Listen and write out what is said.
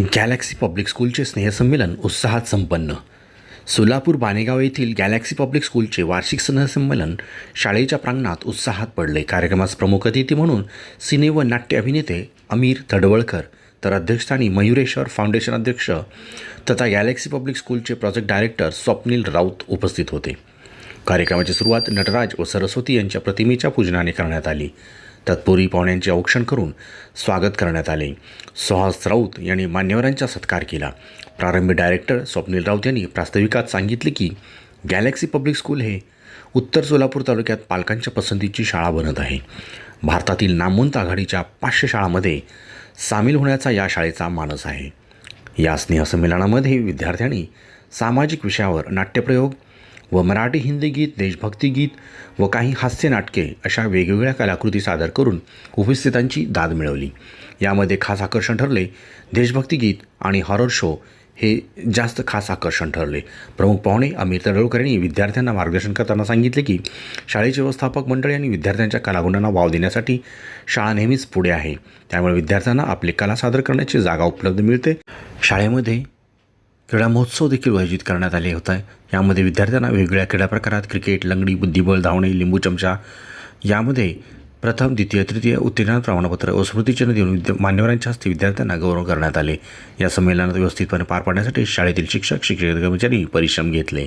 Galaxy public स्कूलचे स्नेहसंमेलन उत्साहात संपन्न. सोलापूर बानेगाव येथील गॅलॅक्सी पब्लिक स्कूलचे वार्षिक स्नेहसंमेलन शाळेच्या प्रांगणात उत्साहात पडले. कार्यक्रमास प्रमुख अतिथी म्हणून सिने व नाट्य अभिनेते अमीर तडवळकर तर अध्यक्षस्थानी मयुरेश्वर फाउंडेशन अध्यक्ष तथा गॅलेक्सी पब्लिक स्कूलचे प्रोजेक्ट डायरेक्टर स्वप्नील राऊत उपस्थित होते. कार्यक्रमाची सुरुवात नटराज व सरस्वती यांच्या प्रतिमेच्या पूजनाने करण्यात आली. तत्पूर्वी पाहुण्यांचे औक्षण करून स्वागत करण्यात आले. सुहास राऊत यांनी मान्यवरांचा सत्कार केला. प्रारंभी डायरेक्टर स्वप्नील राऊत यांनी प्रास्ताविकात सांगितले की गॅलेक्सी पब्लिक स्कूल हे उत्तर सोलापूर तालुक्यात पालकांच्या पसंतीची शाळा बनत आहे. भारतातील नामवंत आघाडीच्या पाचशे शाळांमध्ये सामील होण्याचा या शाळेचा मानस आहे. या स्नेहसंमेलनामध्ये विद्यार्थ्यांनी सामाजिक विषयावर नाट्यप्रयोग व मराठी हिंदी गीत देशभक्ती गीत व काही हास्य नाटके अशा वेगवेगळ्या कलाकृती सादर करून उपस्थितांची दाद मिळवली. यामध्ये खास आकर्षण ठरले देशभक्ती गीत आणि हॉरर शो हे जास्त खास आकर्षण ठरले. प्रमुख पाहुणे अमित तडळकर यांनी विद्यार्थ्यांना मार्गदर्शन करताना सांगितले की शाळेचे व्यवस्थापक मंडळ आणि विद्यार्थ्यांच्या कलागुणांना वाव देण्यासाठी शाळा नेहमीच पुढे आहे. त्यामुळे विद्यार्थ्यांना आपली कला सादर करण्याची जागा उपलब्ध मिळते. शाळेमध्ये क्रीडा महोत्सव देखील आयोजित करण्यात आले होते. यामध्ये विद्यार्थ्यांना वेगवेगळ्या क्रीडा प्रकारात क्रिकेट लंगडी बुद्धिबळ धावणे लिंबू चमचा यामध्ये प्रथम द्वितीय तृतीय उत्तीर्ण प्रमाणपत्र व स्मृतिचिन्ह देऊन विद्या मान्यवरांच्या हस्ते विद्यार्थ्यांना गौरव करण्यात आले. या संमेलनात व्यवस्थितपणे पार पाडण्यासाठी शाळेतील शिक्षक शिक्षक कर्मचारी परिश्रम घेतले.